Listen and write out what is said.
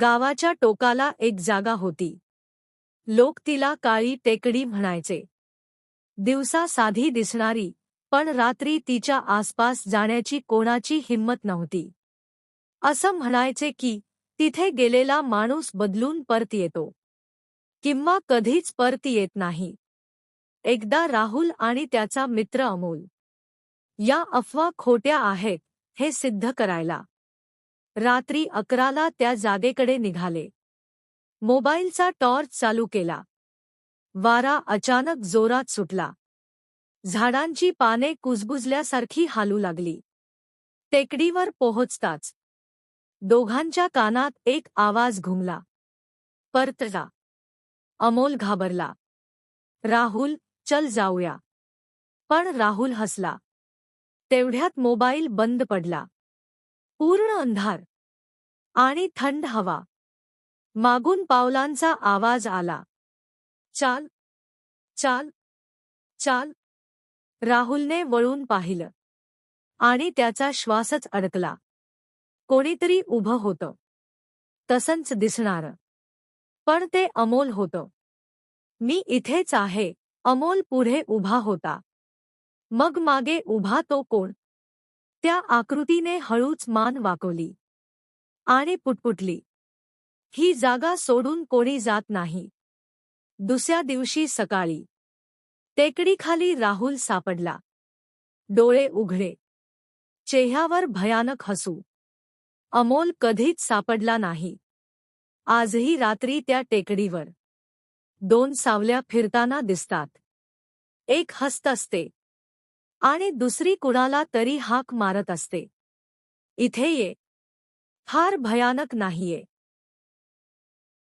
गावाच्या टोकाला एक जागा होती. लोक तिला काळी टेकडी म्हणायचे. दिवसा साधी दिसणारी पण रात्री तिच्या आसपास जाण्याची कोणाची हिंमत नव्हती. असं म्हणायचे की तिथे गेलेला माणूस बदलून परत येतो. किंवा कधीच परत येत नाही. एकदा राहुल आणि त्याचा मित्र अमोल. या अफवा खोट्या आहेत हे सिद्ध करायला. रात्री अकराला त्या जागेकडे निघाले. मोबाईलचा टॉर्च चालू केला. वारा अचानक जोरात सुटला. झाडांची पाने कुजबुजल्यासारखी हालू लागली. टेकडीवर पोहोचताच दोघांच्या कानात एक आवाज घुमला. परतला अमोल घाबरला. राहुल चल जाऊया. पण राहुल हसला. तेवढ्यात मोबाईल बंद पडला. पूर्ण अंधार आणि थंड हवा. मागून पावलांचा आवाज आला. चाल चाल चाल. राहुलने वळून पाहिलं आणि त्याचा श्वासच अडकला. कोणीतरी उभं होतं. तसंच दिसणारं. पण ते अमोल होतं. मी इथेच आहे. अमोल पुढे उभा होता. मग मागे उभा तो कोण? त्या आकृतीने हळूच मान वाकवली. आणि पुटपुटली. ही जागा सोडून कोणी जात नाही. दुसऱ्या दिवशी सकाळी. टेकडीखाली राहुल सापडला. डोळे उघडे. चेह्यावर भयानक हसू. अमोल कधीच सापडला नाही. आजही रात्री त्या टेकडीवर. दोन सावल्या फिरताना दिसतात. एक हस्त असते. आणि दुसरी कुणाला तरी हाक मारत असते. इथे ये. फार भयानक नाहीये.